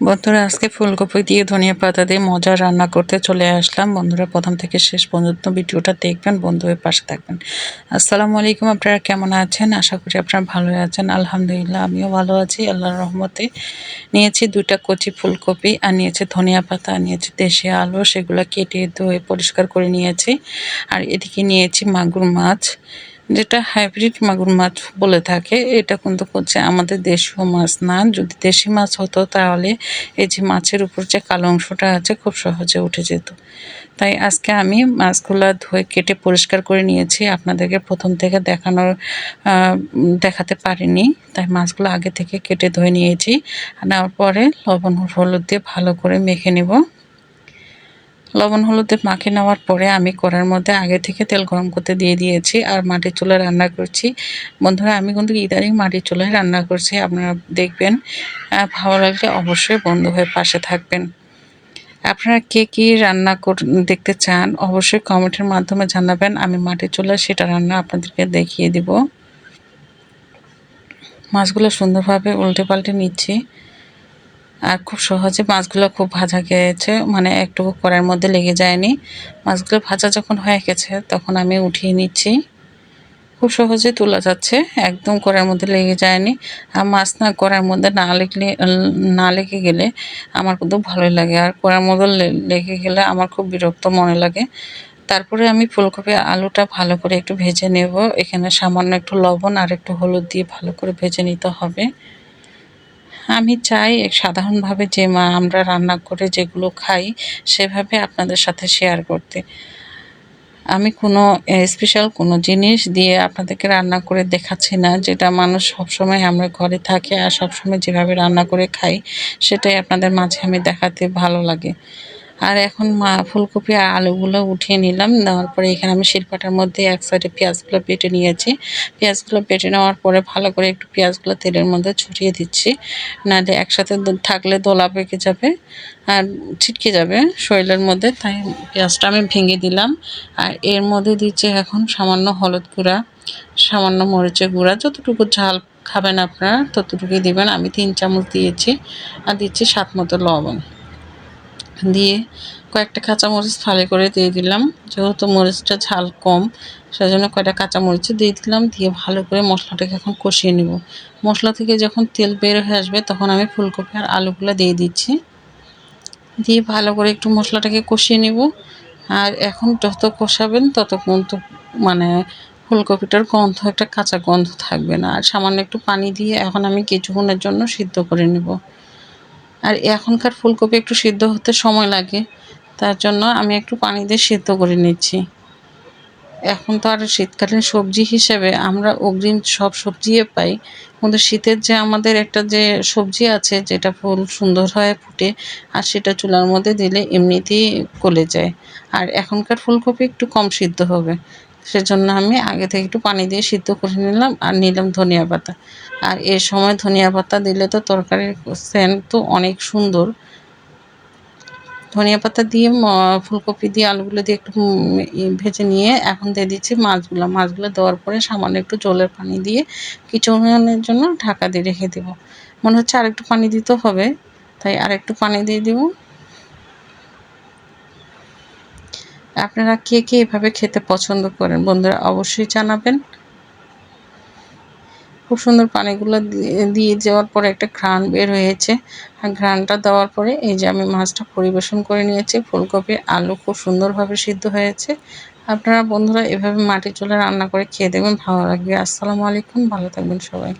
বন্ধুরা, আজকে ফুলকপি দিয়ে ধনিয়া পাতা দিয়ে মজা রান্না করতে চলে আসলাম। বন্ধুরা, প্রথম থেকে শেষ পর্যন্ত ভিডিওটা দেখবেন বন্ধুদের পাশে থাকবেন। আসসালামু আলাইকুম, আপনারা কেমন আছেন? আশা করি আপনারা ভালো আছেন। আলহামদুলিল্লাহ, আমিও ভালো আছি। আল্লাহর রহমতে নিয়েছি দুইটা কচি ফুলকপি, আর নিয়েছি ধনিয়া পাতা নিয়েছি দেশি আলু। সেগুলো কেটে ধুয়ে পরিষ্কার করে নিয়েছি। আর এদিকে নিয়েছি মাগুর মাছ। যেটা হাইব্রিড মাগুর মাছ বলে থাকে, এটা কিন্তু হচ্ছে আমাদের দেশীয় মাছ না। যদি দেশি মাছ হতো তাহলে এই যে মাছের উপর যে কালো অংশটা আছে খুব সহজে উঠে যেত। তাই আজকে আমি মাছগুলো ধুয়ে কেটে পরিষ্কার করে নিয়েছি। আপনাদেরকে প্রথম থেকে দেখানোর দেখাতে পারিনি। তাই মাছগুলো আগে থেকে কেটে ধুয়ে নিয়েছি। নেওয়ার পরে লবণ হলুদ দিয়ে ভালো করে মেখে নেব। লবণ, হলুদে মাখে নেওয়ার পরে আমি কড়ার মধ্যে আগে থেকে তেল গরম করতে দিয়ে দিয়েছি আর মাটির চুলায় রান্না করছি। বন্ধুরা, আমি কিন্তু ইদানিং মাটির চুলায় রান্না করছি, আপনারা দেখবেন ভালো লাগলে অবশ্যই বন্ধু হয়ে পাশে থাকবেন। আপনারা কে কী রান্না কর, দেখতে চান, অবশ্যই কমেন্টের মাধ্যমে জানাবেন, আমি মাটির চুলায় সেটা রান্না আপনাদেরকে দেখিয়ে দিব। মাছগুলো সুন্দরভাবে উল্টে পাল্টে নিচ্ছি। আর খুব সহজে মাছগুলো খুব ভাজা গিয়েছে মানে একটু কড়ার মধ্যে লেগে যায়নি। মাছগুলো ভাজা যখন হয়ে গেছে, তখন আমি উঠিয়ে নিচ্ছি। খুব সহজে তোলা যাচ্ছে, একদম কড়ার মধ্যে লেগে যায়নি। আর মাছ না কড়ার মধ্যে না লেগলে না লেগে গেলে আমার কিন্তু ভালোই লাগে। আর কড়ার মধ্যে লেগে গেলে আমার খুব বিরক্ত মনে লাগে। তারপরে আমি ফুলকপি আলুটা ভালো করে একটু ভেজে নেব। এখানে সামান্য একটু লবণ আর একটু হলুদ দিয়ে ভালো করে ভেজে নিতে হবে। আমি চাই সাধারণভাবে যে মা আমরা রান্না করে যেগুলো খাই সেভাবে আপনাদের সাথে শেয়ার করতে। আমি কোনো স্পেশাল কোনো জিনিস দিয়ে আপনাদেরকে রান্না করে দেখাচ্ছি না। যেটা মানুষ সবসময় আমরা ঘরে থাকে আর সবসময় যেভাবে রান্না করে খাই, সেটাই আপনাদের মাঝে আমি দেখাতে ভালো লাগে। আর এখন মা, ফুলকপি আর আলুগুলো উঠিয়ে নিলাম। নেওয়ার পরে এখানে আমি শিল্পাটার মধ্যে এক সাইডে পেঁয়াজগুলো পেটে নিয়েছি। পেঁয়াজগুলো পেটে নেওয়ার পরে ভালো করে একটু পেঁয়াজগুলো তেলের মধ্যে ছড়িয়ে দিচ্ছি। নাহলে একসাথে থাকলে দোলা পেকে যাবে আর ছিটকে যাবে শরীরের মধ্যে। তাই পেঁয়াজটা আমি ভেঙে দিলাম। আর এর মধ্যে দিচ্ছি এখন সামান্য হলুদ গুঁড়া, সামান্য মরিচের গুঁড়া। যতটুকু ঝাল খাবেন আপনারা, ততটুকুই দিবেন। আমি তিন চামচ দিয়েছি আর দিচ্ছি সাত মতো লবণ। দিয়ে কয়েকটা কাঁচামরিচ ফালি করে দিয়ে দিলাম। যেহেতু মরিচটা ঝাল কম, সেজন্য কয়েকটা কাঁচামরিচ দিয়ে দিলাম। দিয়ে ভালো করে মশলাটাকে এখন কষিয়ে নেব। মশলা থেকে যখন তেল বের হয়ে আসবে, তখন আমি ফুলকপি আর আলুগুলো দিয়ে দিচ্ছি। দিয়ে ভালো করে একটু মশলাটাকে কষিয়ে নেব। আর এখন যত কষাবেন, তত কিন্তু মানে ফুলকপিটার গন্ধ, একটা কাঁচা গন্ধ থাকবে না। আর সামান্য একটু পানি দিয়ে এখন আমি কিছুক্ষণের জন্য সিদ্ধ করে নেব। আর এখনকার ফুলকপি একটু সিদ্ধ হতে সময় লাগে, তার জন্য আমি একটু পানি দিয়ে সিদ্ধ করে নিচ্ছি। এখন তো আর শীতকালীন সবজি হিসেবে আমরা অগ্রিম সব সবজি পাই, কিন্তু শীতের যে আমাদের একটা যে সবজি আছে, যেটা ফুল সুন্দর হয় ফুটে, আর সেটা চুলার মধ্যে দিলে এমনিতেই গলে যায়। আর এখনকার ফুলকপি একটু কম সিদ্ধ হবে। সেজন্য আমি আগে থেকে একটু পানি দিয়ে সিদ্ধ করে নিলাম আর নিলাম ধনিয়া পাতা। আর এ সময় ধনিয়া পাতা দিলে তো তরকারির সেন্ট তো অনেক সুন্দর। ধনিয়া পাতা দিয়ে ফুলকপি দিয়ে আলুগুলো দিয়ে একটু ভেজে নিয়ে এখন দিয়ে দিচ্ছি মাছগুলো। মাছগুলো দেওয়ার পরে সামান্য একটু জলের পানি দিয়ে কিছুক্ষণের জন্য ঢাকা দিয়ে রেখে দেবো। মনে হচ্ছে আরেকটু পানি দিতে হবে, তাই আরেকটু পানি দিয়ে দেবো। আপনারা কে কে এভাবে খেতে পছন্দ করেন? বন্ধুরা অবশ্যই জানাবেন। খুব সুন্দর পানিগুলো দিয়ে যাওয়ার পরে একটা ঘ্রাণ বের হয়েছে। আর ঘ্রাণটা দেওয়ার পরে এই যে আমি মাছটা পরিবেশন করে নিয়েছি, ফুলকপি, আলু খুব সুন্দরভাবে সিদ্ধ হয়েছে। আপনারা বন্ধুরা এভাবে মাটি চুলে রান্না করে খেয়ে দেখবেন। ভালো লাগবে। আসসালামু আলাইকুম। ভালো থাকবেন সবাই।